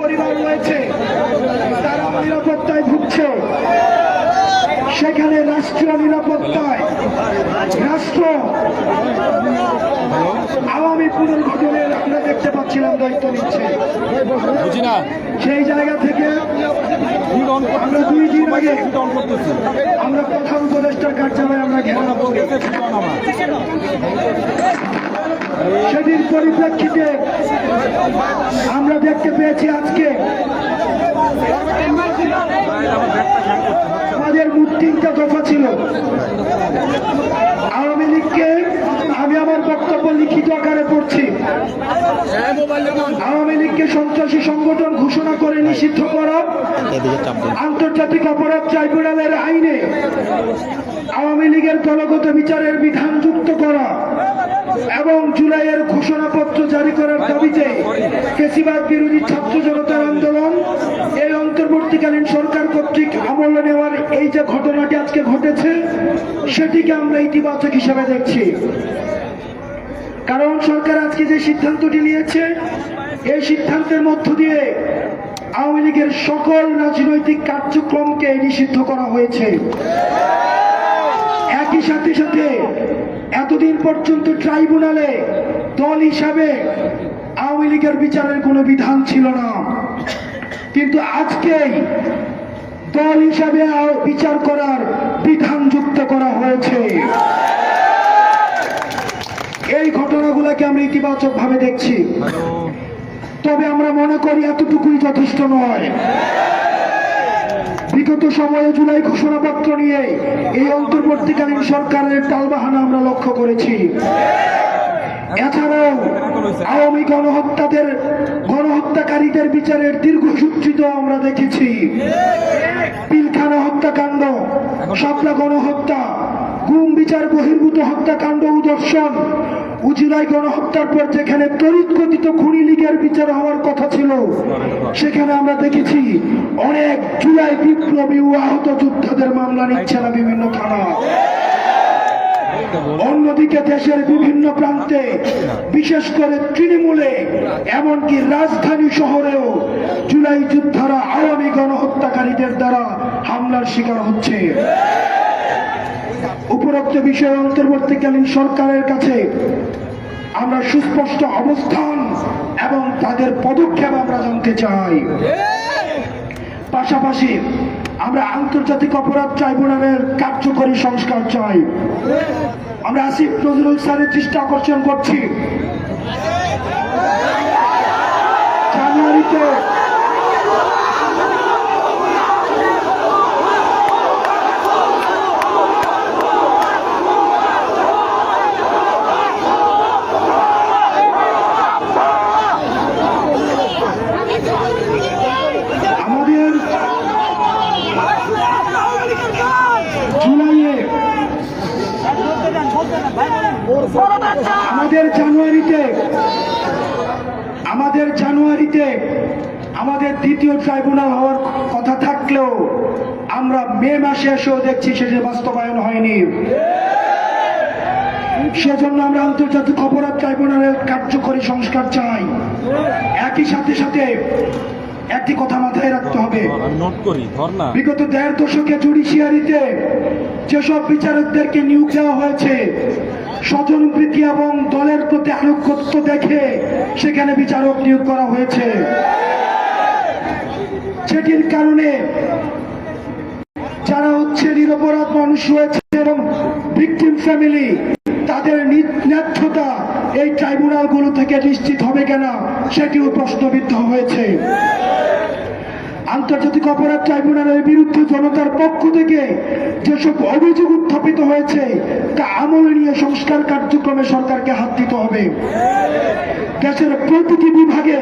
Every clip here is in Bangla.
পরিবার রয়েছে, তারা নিরাপত্তায় ভুগছে। সেখানে রাষ্ট্রীয় নিরাপত্তায়। রাষ্ট্র, আওয়ামী পুনর্গঠনের আমরা দেখতে পাচ্ছিলাম দায়িত্ব নিচ্ছে। সেই জায়গা থেকে আমরা দুই দিন আগে আমরা প্রধান উপদেষ্টার কার্যালয়ে আমরা ঘেরাও করি সেদিন পরিপ্রেক্ষিতে আমরা দেখতে পেয়েছি আজকে আমাদের মোট তিনটা দফা ছিল। আওয়ামী লীগকে আমি আমার বক্তব্য লিখিত আকারে পড়ছি। আওয়ামী লীগকে সন্ত্রাসী সংগঠন ঘোষণা করে নিষিদ্ধ করা, আন্তর্জাতিক অপরাধ ট্রাইব্যুনালের আইনে আওয়ামী লীগের দলগত বিচারের বিধান যুক্ত করা এবং জুলাইয়ের ঘোষণাপত্র জারি করার দাবিতে কেসিবাদ বিরোধী ছাত্র জনতার আন্দোলন, এই অন্তর্বর্তীকালীন সরকার কর্তৃক আমলে নেওয়ার এই যে ঘটনাটি আজকে ঘটেছে, সেটিকে আমরা ইতিবাচক হিসেবে দেখছি। কারণ সরকার আজকে যে সিদ্ধান্তটি নিয়েছে, এই সিদ্ধান্তের মধ্য দিয়ে আওয়ামী লীগের সকল রাজনৈতিক কার্যক্রমকে নিষিদ্ধ করা হয়েছে। একই সাথে সাথে এতদিন পর্যন্ত ট্রাইব্যুনালে দল হিসাবে আওয়ামী লীগের বিচারের কোনো বিধান ছিল না। কিন্তু আজকেই দল হিসাবে বিচার করার বিধান যুক্ত করা হয়েছে। এই ঘটনাগুলোকে আমরা ইতিবাচক ভাবে দেখছি তবে আমরা মনে করি এতটুকুই যথেষ্ট নয়। বিগত সময়ে জুলাই ঘোষণাপত্র নিয়ে এই অন্তর্বর্তীকালীন সরকারের টালবাহানা আমরা লক্ষ্য করেছি। এছাড়াও আওয়ামী গণহত্যাদের, গণহত্যাকারীদের বিচারের দীর্ঘসূত্রিত আমরা দেখেছি। পিলখানা হত্যাকাণ্ড, শাপলা গণহত্যা, গুম বিচার বহির্ভূত হত্যাকাণ্ড ও দর্শন উজিরাই গণহত্যার পর যেখানে গতিত খুনি লীগের বিচার হওয়ার কথা ছিল, সেখানে আমরা দেখেছি অনেক জুলাই বিপ্লবী ও আহত যোদ্ধাদের মামলা নিচ্ছে না বিভিন্ন থানা। অন্যদিকে দেশের বিভিন্ন প্রান্তে, বিশেষ করে তৃণমূলে, এমনকি রাজধানী শহরেও জুলাই যোদ্ধারা আওয়ামী গণহত্যাকারীদের দ্বারা হামলার শিকার হচ্ছে। উপরোক্ত বিষয়ে অন্তর্বর্তীকালীন সরকারের কাছে আমরা সুস্পষ্ট অবস্থান এবং তাদের পদক্ষেপ আমরা জানতে চাই। পাশাপাশি আমরা আন্তর্জাতিক অপরাধ ট্রাইব্যুনালের কার্যকরী সংস্কার চাই। আমরা আসিফ নজরুল স্যারের চেষ্টা আকর্ষণ করছি। জানুয়ারিতে আমাদের জানুয়ারিতে আমাদের জানুয়ারিতে আমাদের দ্বিতীয় ট্রাইব্যুনাল হওয়ার কথা থাকলেও আমরা মে মাসে এসেও দেখছি সেটি বাস্তবায়ন হয়নি। সেজন্য আমরা আন্তর্জাতিক অপরাধ ট্রাইব্যুনালের কার্যকরী সংস্কার চাই। একই সাথে সাথে একটি কথা মাথায় রাখতে হবে। বিগত দেড় দশকে জুডিশিয়ারিতে যেসব বিচারকদেরকে নিয়োগ দেওয়া হয়েছে স্বজনপ্রীতি এবং দলের প্রতি আনুগত্য দেখে সেখানে বিচারক নিয়োগ করা হয়েছে। সেটির কারণে যারা হচ্ছে নিরপরাধ মানুষ রয়েছে এবং ভিকটিম ফ্যামিলি তাদের ন্যায্যতা এই ট্রাইব্যুনালগুলো থেকে নিশ্চিত হবে কিনা, সেটিও প্রশ্নবিদ্ধ হয়েছে। আন্তর্জাতিক অপরাধ ট্রাইব্যুনালের বিরুদ্ধে জনতার পক্ষ থেকে যেসব অভিযোগ উত্থাপিত হয়েছে, তা আমলে নিয়ে সংস্কার কার্যক্রমে সরকারকে হাত দিতে হবে। দেশের প্রতিটি বিভাগে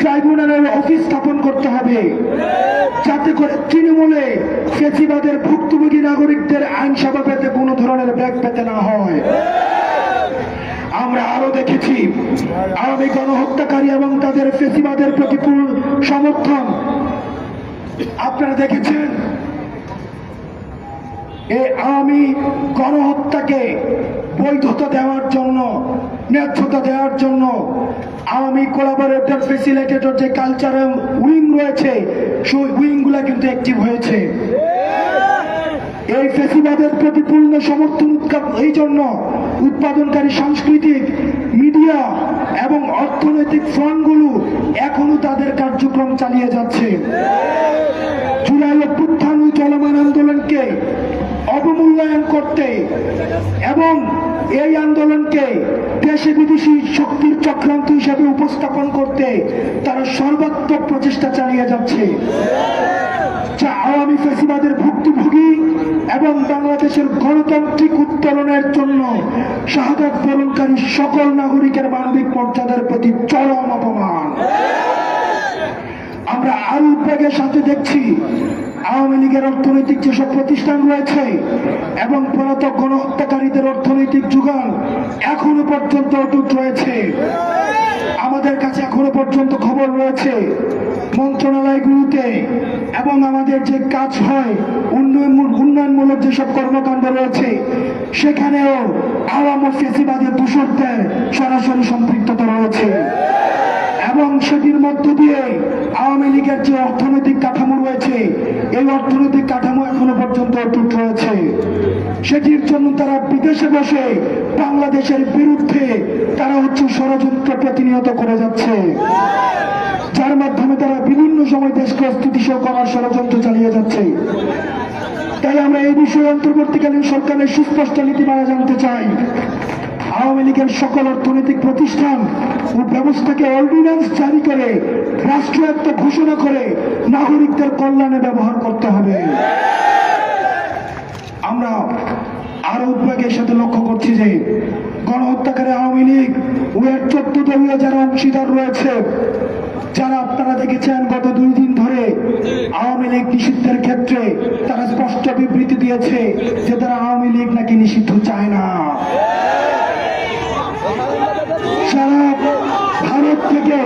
ট্রাইব্যুনালের অফিস স্থাপন করতে হবে। যাতে করে তৃণমূলে ফেসিবাদের ভুক্তভোগী নাগরিকদের আইন সেবা পেতে কোনো ধরনের ব্যাগ পেতে না হয়। আমরা আরও দেখেছি, আওয়ামী গণহত্যাকারী এবং তাদের ফেসিবাদের প্রতি সমর্থন আপনারা দেখেছেন? এই আওয়ামী গণহত্যাকে বৈধতা দেওয়ার জন্য, ন্যায্যতা দেওয়ার জন্য আওয়ামী কোলাবোরেটর ফেসিলিটেটর যে কালচারাল উইং রয়েছে, সেই উইংগুলা কিন্তু অ্যাক্টিভ হয়েছে। এই ফেসিবাদের প্রতি পূর্ণ সমর্থন এই জন্য উৎপাদনকারী সাংস্কৃতিক মিডিয়া এবং অর্থনৈতিক ফ্রন্টগুলো এখনও তাদের কার্যক্রম চালিয়ে যাচ্ছে। জুলাই অভ্যুত্থান চলমান আন্দোলনকে অবমূল্যায়ন করতে এবং এই আন্দোলনকে দেশে বিদেশি শক্তির চক্রান্ত হিসাবে উপস্থাপন করতে তারা সর্বাত্মক প্রচেষ্টা চালিয়ে যাচ্ছে। যা আওয়ামী ফেসিবাদের ভুক্তভোগী এবং বাংলাদেশের গণতান্ত্রিক উত্তরণের জন্য শাহাদাত বরণকারী সকল নাগরিকের মানবিক মর্যাদার প্রতি চরম অপমান। আমরা আরও উদ্বেগের সাথে দেখছি, আওয়ামী লীগের অর্থনৈতিক যেসব প্রতিষ্ঠান রয়েছে এবং পলাতক গণহত্যাকারীদের অর্থনৈতিক যোগান এখনও পর্যন্ত অটুট রয়েছে। আমাদের কাছে এখনও পর্যন্ত খবর রয়েছে মন্ত্রণালয়গুলোতে এবং আমাদের যে কাজ হয়, উন্নয়ন উন্নয়নমূলক যেসব কর্মকাণ্ড রয়েছে, সেখানেও আওয়াম ও ফেসিবাদের দূষকদের সরাসরি সম্পৃক্ততা রয়েছে। এবং সেটির মধ্য দিয়ে আওয়ামী লীগের যে অর্থনৈতিক কাঠামো রয়েছে, এই অর্থনৈতিক কাঠামো এখনও পর্যন্ত অটুট রয়েছে। সেটির জন্য তারা বিদেশে বসে বাংলাদেশের বিরুদ্ধে তারা হচ্ছে ষড়যন্ত্র প্রতিনিয়ত করে যাচ্ছে। যার মাধ্যমে তারা বিভিন্ন সময় দেশকে অস্থিতিশীল করার ষড়যন্ত্র চালিয়ে যাচ্ছে। তাই আমরা এই বিষয়ে অন্তর্বর্তীকালীন সরকারের সুস্পষ্ট নীতিমালা জানতে চাই। আওয়ামী লীগের সকল অর্থনৈতিক প্রতিষ্ঠান ও ব্যবস্থাকে অর্ডিন্যান্স জারি করে, রাষ্ট্রায়ত্ত ঘোষণা করে নাগরিকদের কল্যাণে ব্যবহার করতে হবে। আমরা আরও উদ্বেগের সাথে লক্ষ্য করছি যে গণহত্যাকারী আওয়ামী লীগ ও এর চোদ্দ দলীয় যারা অংশীদার রয়েছে যারা আপনারা দেখেছেন গত দুই দিন ধরে আওয়ামী লীগ নিষিদ্ধের ক্ষেত্রে তারা স্পষ্ট বিবৃতি দিয়েছে যে তারা আওয়ামী লীগ নাকি নিষিদ্ধ চায় না। সারা ভারত থেকে,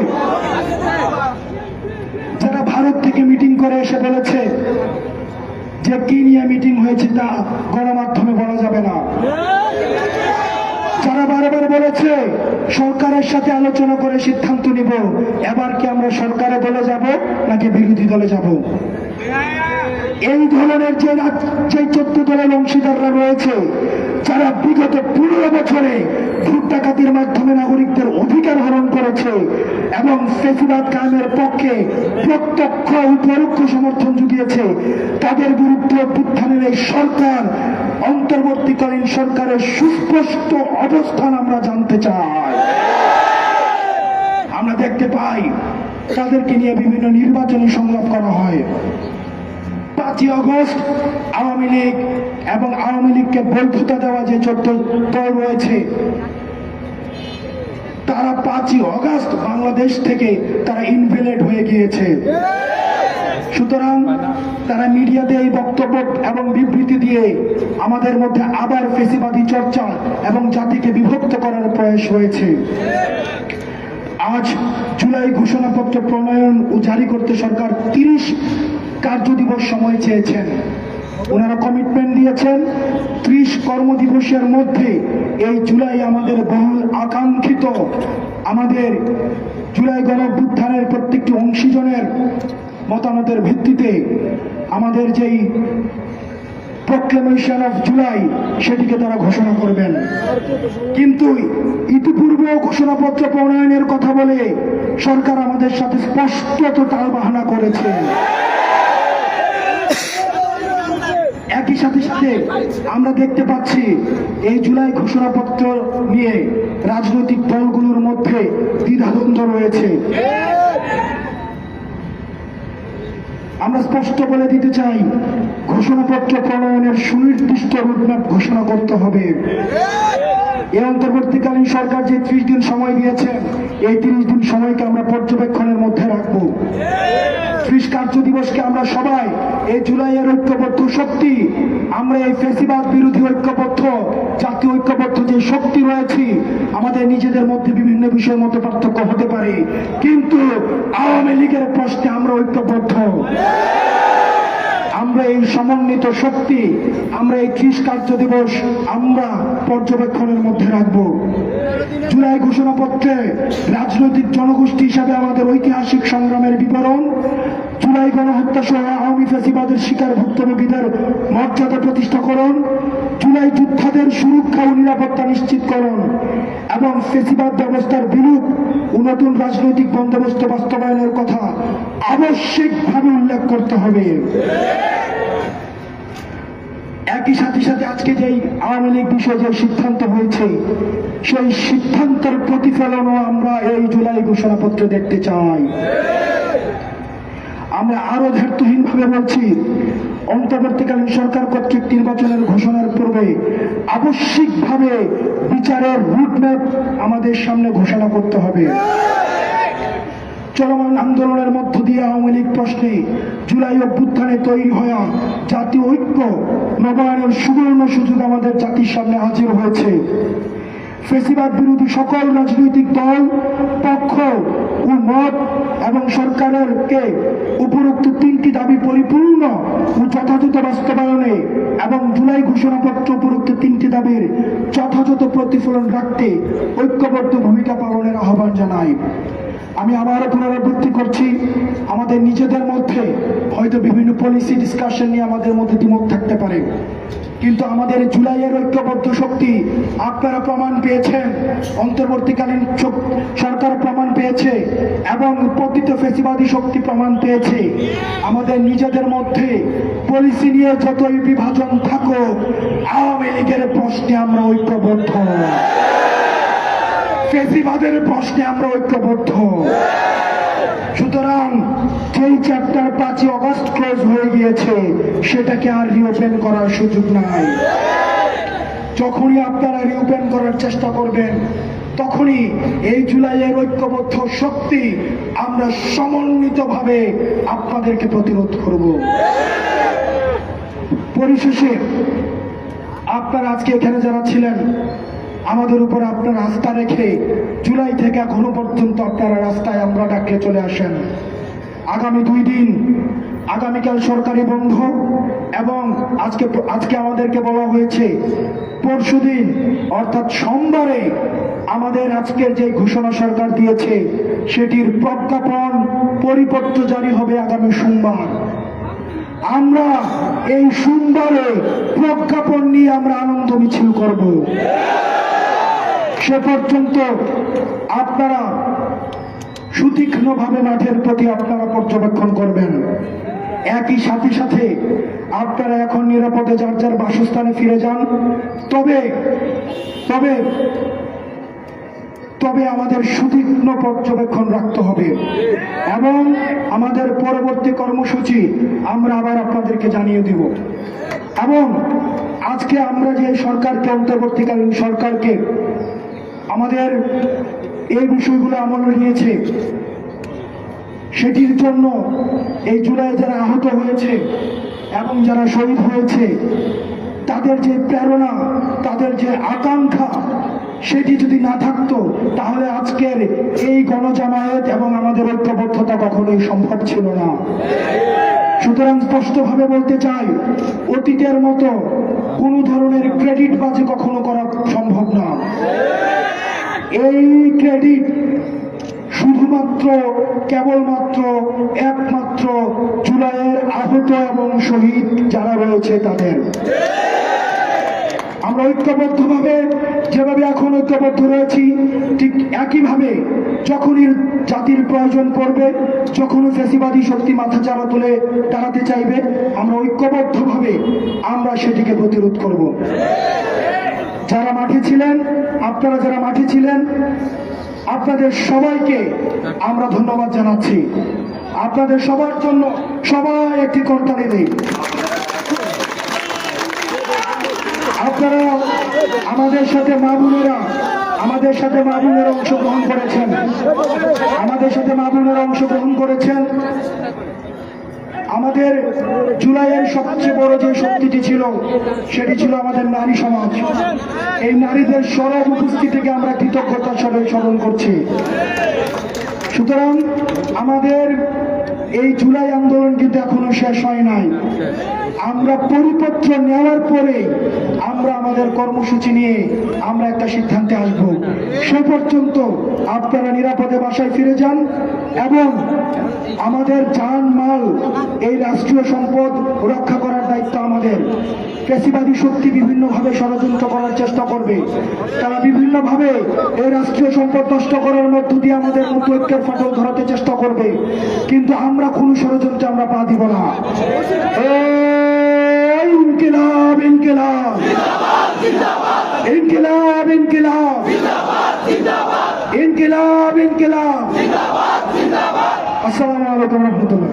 যারা ভারত থেকে মিটিং করে এসে বলেছে যে কি নিয়ে মিটিং হয়েছে তা গণমাধ্যমে বলা যাবে না। যারা বারবার বলেছে, সরকারের সাথে আলোচনা করে সিদ্ধান্ত নিব, এবার কি আমরা সরকারে দলে যাব নাকি বিরোধী দলে যাব? এই ধরনের যে যে চোদ্দ দলের অংশীদাররা রয়েছে, যারা বিগত পনেরো বছরে ভোট ডাকাতির মাধ্যমে নাগরিকদের অধিকার হরণ করেছে এবং ফেসিবাদ কায়েমের পক্ষে প্রত্যক্ষ ও পরোক্ষ সমর্থন জুগিয়েছে তাদের বিরুদ্ধে অভ্যুত্থানের এই সরকার, অন্তর্বর্তীকালীন সরকারের সুস্পষ্ট অবস্থান আমরা জানতে চাই। আমরা দেখতে পাই, তাদেরকে নিয়ে বিভিন্ন নির্বাচনী সংলাপ করা হয়। পাঁচই অগস্ট আওয়ামী লীগ এবং আওয়ামী লীগকে বৈধতা দেওয়া যে চোদ্দ দল রয়েছে, তারা পাঁচই অগস্ট বাংলাদেশ থেকে তারা ইনভেলেট হয়ে গিয়েছে। সুতরাং তারা মিডিয়াতে এই বক্তব্য এবং বিবৃতি দিয়ে আমাদের মধ্যে আবার ফেসিবাদী চর্চা এবং জাতিকে বিভক্ত করার প্রয়াস হয়েছে আজ জুলাই ঘোষণাপত্র প্রণয়ন ও জারি করতে সরকার তিরিশ কার্যদিবস সময় চেয়েছেন। ওনারা কমিটমেন্ট দিয়েছেন। ত্রিশ কর্মদিবসের মধ্যে এই জুলাই আমাদের বহুল আকাঙ্ক্ষিত, আমাদের জুলাই গণভ্যুত্থানের প্রত্যেকটি অংশীজনের মতামতের ভিত্তিতে আমাদের যেই প্রক্লেমেশন অফ জুলাই, সেটিকে তারা ঘোষণা করবেন। কিন্তু ইতিপূর্বে ঘোষণাপত্র প্রণয়নের কথা বলে সরকার আমাদের সাথে স্পষ্টত তাল বাহানা করেছে। একই সাথে সাথে আমরা দেখতে পাচ্ছি এই জুলাই ঘোষণাপত্র নিয়ে রাজনৈতিক দলগুলোর মধ্যে দ্বিধাদ্বন্দ্ব রয়েছে। আমরা স্পষ্ট বলে দিতে চাই, ঘোষণাপত্র প্রণয়নের সুনির্দিষ্ট রোডম্যাপ ঘোষণা করতে হবে। এই অন্তর্বর্তীকালীন সরকার যে ত্রিশ দিন সময় দিয়েছে, এই তিরিশ দিন সময়কে আমরা পর্যবেক্ষণের মধ্যে রাখব। ত্রিশ কার্য দিবসকে আমরা সবাই, এই জুলাইয়ের ঐক্যবদ্ধ শক্তি, আমরা এই ফেসিবাদ বিরোধী ঐক্যবদ্ধ, জাতীয় ঐক্যবদ্ধ যে শক্তি রয়েছে, আমাদের নিজেদের মধ্যে বিভিন্ন বিষয়ের মধ্যে পার্থক্য হতে পারে। কিন্তু আওয়ামী লীগের প্রশ্নে আমরা ঐক্যবদ্ধ। আমরা এই সমন্বিত শক্তি, আমরা এই ত্রিশ কার্য দিবস আমরা পর্যবেক্ষণের মধ্যে রাখব। জুলাই ঘোষণাপত্রে রাজনৈতিক জনগোষ্ঠী হিসাবে আমাদের ঐতিহাসিক সংগ্রামের বিবরণ, জুলাই গণহত্যা সহ আওয়ামী ফেসিবাদের শিকার ভুক্তভোগীদের মর্যাদা প্রতিষ্ঠাকরণ, জুলাই যোদ্ধাদের সুরক্ষা ও নিরাপত্তা নিশ্চিতকরণ এবং ফেসিবাদ ব্যবস্থার বিরূপ ও নতুন রাজনৈতিক বন্দোবস্ত বাস্তবায়নের কথা আবশ্যিকভাবে উল্লেখ করতে হবে। একই সাথে সাথে আজকে যেই আওয়ামী লীগ বিষয়ে যে সিদ্ধান্ত হয়েছে, সেই সিদ্ধান্তের প্রতিফলনও আমরা এই জুলাই ঘোষণাপত্রে দেখতে চাই। আমরা আরও ধার্তহীন ভাবে বলছি অন্তর্বর্তীকালীন সরকার কর্তৃক নির্বাচনের ঘোষণার পূর্বে আবশ্যিকভাবে বিচারের রুটম্যাপ আমাদের সামনে ঘোষণা করতে হবে। চলমান আন্দোলনের মধ্য দিয়ে আওয়ামী লীগ প্রশ্নে জুলাই অভ্যুত্থানে তৈরি হওয়া জাতীয় ঐক্য নবায়নের সুবর্ণ সুযোগ আমাদের জাতির সামনে হাজির হয়েছে। ফেসিবাদ বিরোধী সকল রাজনৈতিক দল, পক্ষ মত এবং সরকারের কে উপরোক্ত তিনটি দাবি পরিপূর্ণ ও যথাযথ বাস্তবায়নে এবং জুলাই ঘোষণাপত্র উপরোক্ত তিনটি দাবির যথাযথ প্রতিফলন রাখতে ঐক্যবদ্ধ ভূমিকা পালনের আহ্বান জানাই আমি আবারও পুনরাবৃত্তি করছি। আমাদের নিজেদের মধ্যে হয়তো বিভিন্ন পলিসি ডিসকাশন নিয়ে আমাদের মধ্যে দ্বিমত থাকতে পারে। কিন্তু আমাদের জুলাইয়ের ঐক্যবদ্ধ শক্তি আপনারা প্রমাণ পেয়েছেন। অন্তর্বর্তীকালীন সরকার প্রমাণ পেয়েছে এবং পতিত ফেসিবাদী শক্তি প্রমাণ পেয়েছে। আমাদের নিজেদের মধ্যে পলিসি নিয়ে যতই বিভাজন থাকুক, আওয়ামী লীগের প্রশ্নে আমরা ঐক্যবদ্ধ। ফেসিবাদের প্রশ্নে আমরা ঐক্যবদ্ধ। সুতরাং যেই চ্যাপ্টার পাঁচই অগস্ট ক্লোজ হয়ে গিয়েছে, সেটাকে আর রিওপেন করার সুযোগ নাই। যখনই আপনারা রিওপেন করার চেষ্টা করবেন, তখনই এই জুলাইয়ের ঐক্যবদ্ধ শক্তি আমরা সমন্বিতভাবে আপনাদেরকে প্রতিরোধ করব। পরিশেষে আপনারা আজকে এখানে যারা ছিলেন আমাদের উপর আপনার আস্থা রেখে জুলাই থেকে এখনও পর্যন্ত আপনারা রাস্তায় আমরা ডাকলে চলে আসেন। আগামী দুই দিন আগামীকাল সরকারি বন্ধ এবং আজকে আজকে আমাদেরকে বলা হয়েছে পরশুদিন অর্থাৎ সোমবারে আমাদের আজকের যে ঘোষণা সরকার দিয়েছে, সেটির প্রজ্ঞাপন পরিপত্র জারি হবে আগামী সোমবার। আমরা এই সোমবারে প্রজ্ঞাপন নিয়ে আমরা আনন্দ মিছিল করব। সে পর্যন্ত আপনারা সুতীক্ষ্ণভাবে মাঠের প্রতি আপনারা পর্যবেক্ষণ করবেন। একই সাথে সাথে আপনারা এখন নিরাপদে যার যার বাসস্থানে ফিরে যান। তবে তবে তবে আমাদের সুতীক্ষ্ণ পর্যবেক্ষণ রাখতে হবে এবং আমাদের পরবর্তী কর্মসূচি আমরা আবার আপনাদেরকে জানিয়ে দিব। এবং আজকে আমরা যে সরকারকে, অন্তর্বর্তীকালীন সরকারকে আমাদের এই বিষয়গুলো আমলে নিয়েছে সেটির জন্য এই জুলাই যারা আহত হয়েছে এবং যারা শহীদ হয়েছে, তাদের যে প্রেরণা, তাদের যে আকাঙ্ক্ষা, সেটি যদি না থাকতো, তাহলে আজকের এই গণজামায়াত এবং আমাদের ঐক্যবদ্ধতা কখনোই সম্ভব ছিল না। সুতরাং স্পষ্টভাবে বলতে চাই, অতীতের মতো কোনো ধরনের ক্রেডিট বাজি কখনো করা সম্ভব না। এই ক্রেডিট শুধুমাত্র, কেবলমাত্র, একমাত্র জুলাইয়ের আহত এবং শহীদ যারা রয়েছে তাদের। আমরা ঐক্যবদ্ধভাবে যেভাবে এখন ঐক্যবদ্ধ রয়েছি, ঠিক একইভাবে যখনই জাতির প্রয়োজন পড়বে, যখনই ফেসিবাদী শক্তি মাথা চারা তুলে দাঁড়াতে চাইবে, আমরা ঐক্যবদ্ধভাবে আমরা সেটিকে প্রতিরোধ করব। যারা মাঠে ছিলেন, আপনারা যারা মাঠে ছিলেন, আপনাদের সবাইকে আমরা ধন্যবাদ জানাচ্ছি। আপনাদের সবার জন্য সবাই একটি করতালি দেই আপনারা আমাদের সাথে মা বোনেরা, আমাদের সাথে মা বোনেরা অংশগ্রহণ করেছেন। আমাদের সাথে মা বোনেরা অংশগ্রহণ করেছেন। আমাদের জুলাইয়ের সবচেয়ে বড় যে শক্তিটি ছিল, সেটি ছিল আমাদের নারী সমাজ। এই নারীদের সরব উপস্থিতিকে আমরা কৃতজ্ঞতার সবাই স্মরণ করছি। সুতরাং আমাদের এই জুলাই আন্দোলন কিন্তু এখনও শেষ হয় নাই। আমরা পরিপত্র নেওয়ার পরে আমরা আমাদের কর্মসূচি নিয়ে আমরা একটা সিদ্ধান্তে আসব। সে পর্যন্ত আপনারা নিরাপদে বাসায় ফিরে যান এবং আমাদের যান মাল এই রাষ্ট্রীয় সম্পদ রক্ষা করার দায়িত্ব আমাদের। পেশিবাদী শক্তি বিভিন্নভাবে ষড়যন্ত্র করার চেষ্টা করবে। তারা বিভিন্নভাবে এই রাষ্ট্রীয় সম্পদ নষ্ট করার মধ্য দিয়ে আমাদের মতো ঐক্যের ফাটল ধরাতে চেষ্টা করবে। কিন্তু আমরা কোন ষড়যন্ত্রে আমরা পা দিব না। ইনকিলাব। আসসালামু আলাইকুম রহমতুল্লাহ।